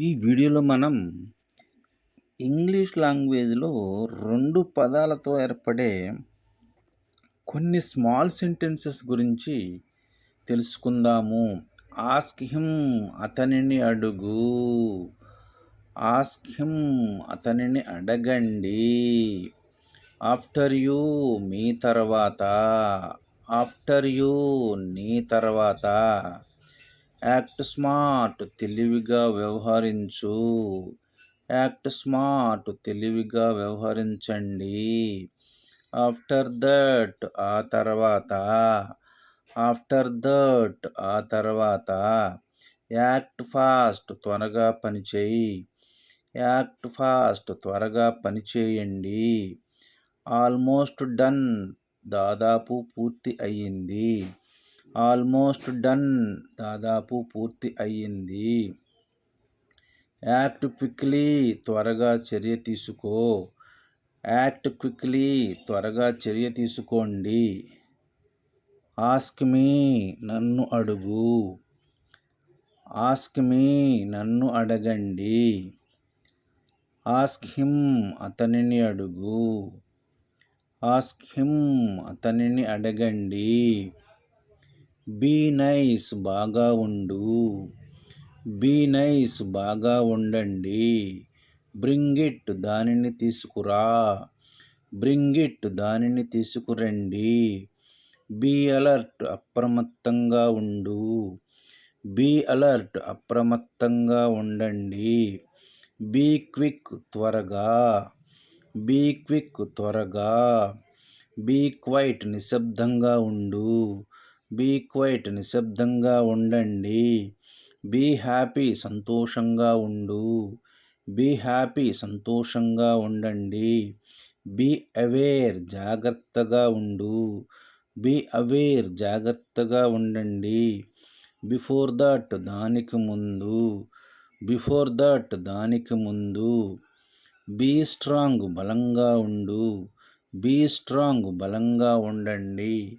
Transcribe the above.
ఈ వీడియోలో మనం ఇంగ్లీష్ లాంగ్వేజ్లో రెండు పదాలతో ఏర్పడే కొన్ని స్మాల్ సెంటెన్సెస్ గురించి తెలుసుకుందాము. ఆస్క్ హిమ్ అతనిని అడుగు. ఆస్క్ హిమ్ అతనిని అడగండి. ఆఫ్టర్ యూ మీ తర్వాత. ఆఫ్టర్ యూ నీ తర్వాత. యాక్ట్ స్మార్ట్ తెలివిగా వ్యవహరించు. యాక్ట్ స్మార్ట్ తెలివిగా వ్యవహరించండి. ఆఫ్టర్ దట్ ఆ తర్వాత. ఆఫ్టర్ దట్ ఆ తర్వాత. యాక్ట్ ఫాస్ట్ త్వరగా పనిచేయి. యాక్ట్ ఫాస్ట్ త్వరగా పనిచేయండి. ఆల్మోస్ట్ డన్ దాదాపు పూర్తి అయ్యింది. Almost done. దాదాపు పూర్తి అయ్యింది. యాక్ట్ క్విక్లీ త్వరగా చర్య తీసుకో. యాక్ట్ క్విక్లీ త్వరగా చర్య తీసుకోండి. ఆస్క్ మీ నన్ను అడుగు. ఆస్క్ మీ నన్ను అడగండి. ఆస్క్ హిమ్ అతనిని అడుగు. ఆస్క్ హిమ్ అతనిని అడగండి. బీ నైస్ బాగా ఉండు. బీ నైస్ బాగా ఉండండి. బ్రింగ్ ఇట్ దానిని తీసుకురా. బ్రింగ్ ఇట్ దానిని తీసుకురండి. బీ అలర్ట్ అప్రమత్తంగా ఉండు. బీ అలర్ట్ అప్రమత్తంగా ఉండండి. బీ క్విక్ త్వరగా. బీ క్విక్ త్వరగా. బీ క్వైట్ నిశ్శబ్దంగా ఉండు. బీ క్వైట్ నిశ్శబ్దంగా ఉండండి. బీ హ్యాపీ సంతోషంగా ఉండు. బీ హ్యాపీ సంతోషంగా ఉండండి. బీ అవేర్ జాగ్రత్తగా ఉండు. బీ అవేర్ జాగ్రత్తగా ఉండండి. బిఫోర్ దట్ దానికి ముందు. బిఫోర్ దట్ దానికి ముందు. బీ స్ట్రాంగ్ బలంగా ఉండు. బీ స్ట్రాంగ్ బలంగా ఉండండి.